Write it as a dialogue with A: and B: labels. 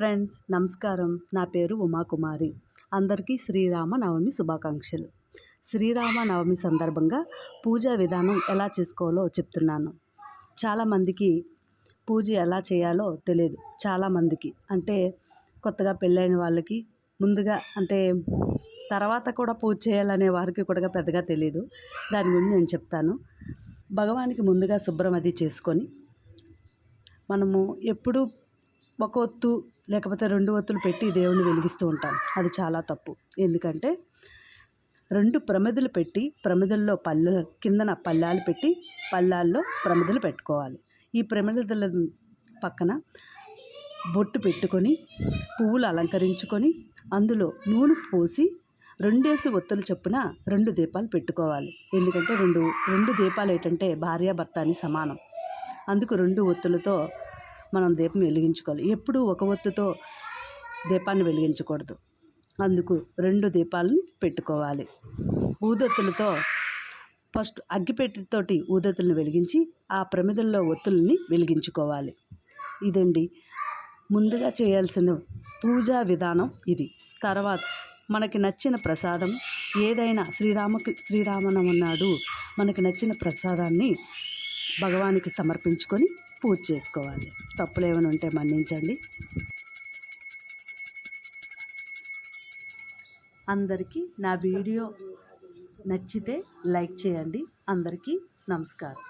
A: Friends నమస్కారం. నా పేరు ఉమాకుమారి. అందరికీ శ్రీరామ నవమి శుభాకాంక్షలు. శ్రీరామ నవమి సందర్భంగా పూజా విధానం ఎలా చేసుకోవాలో చెప్తున్నాను. చాలామందికి పూజ ఎలా చేయాలో తెలియదు చాలామందికి అంటే కొత్తగా పెళ్ళైన వాళ్ళకి ముందుగా అంటే తర్వాత కూడా పూజ చేయాలనే వారికి కూడా పెద్దగా తెలియదు దాని గురించి నేను చెప్తాను. భగవానికి ముందుగా శుభ్రం అది చేసుకొని మనము ఎప్పుడు ఒక ఒత్తు లేకపోతే రెండు ఒత్తులు పెట్టి దేవుణ్ణి వెలిగిస్తూ ఉంటాం. అది చాలా తప్పు. ఎందుకంటే రెండు ప్రమిదలు పెట్టి ప్రమిదల్లో పళ్ళు కిందన పళ్ళాలు పెట్టి పళ్ళాల్లో ప్రమిదలు పెట్టుకోవాలి. ఈ ప్రమిదల పక్కన బొట్టు పెట్టుకొని పువ్వులు అలంకరించుకొని అందులో నూనె పోసి రెండేసి ఒత్తులు చొప్పున రెండు దీపాలు పెట్టుకోవాలి. ఎందుకంటే రెండు రెండు దీపాలు ఏంటంటే భార్యాభర్త అని సమానం. అందుకు రెండు ఒత్తులతో మనం దీపం వెలిగించుకోవాలి. ఎప్పుడూ ఒక ఒత్తుతో దీపాన్ని వెలిగించకూడదు. అందుకు రెండు దీపాలని పెట్టుకోవాలి. ఊదొత్తులతో ఫస్ట్ అగ్గిపెట్టితోటి ఊదొత్తులను వెలిగించి ఆ ప్రమిదల్లో ఒత్తుల్ని వెలిగించుకోవాలి. ఇదండి ముందుగా చేయాల్సిన పూజా విధానం ఇది. తర్వాత మనకి నచ్చిన ప్రసాదం ఏదైనా శ్రీరామకి శ్రీరామనమన్నాడు మనకు మనకి నచ్చిన ప్రసాదాన్ని భగవానికి సమర్పించుకొని పూజ చేసుకోవాలి. తప్పులు ఏమైనా ఉంటే మన్నించండి. అందరికీ నా వీడియో నచ్చితే లైక్ చేయండి. అందరికీ నమస్కారం.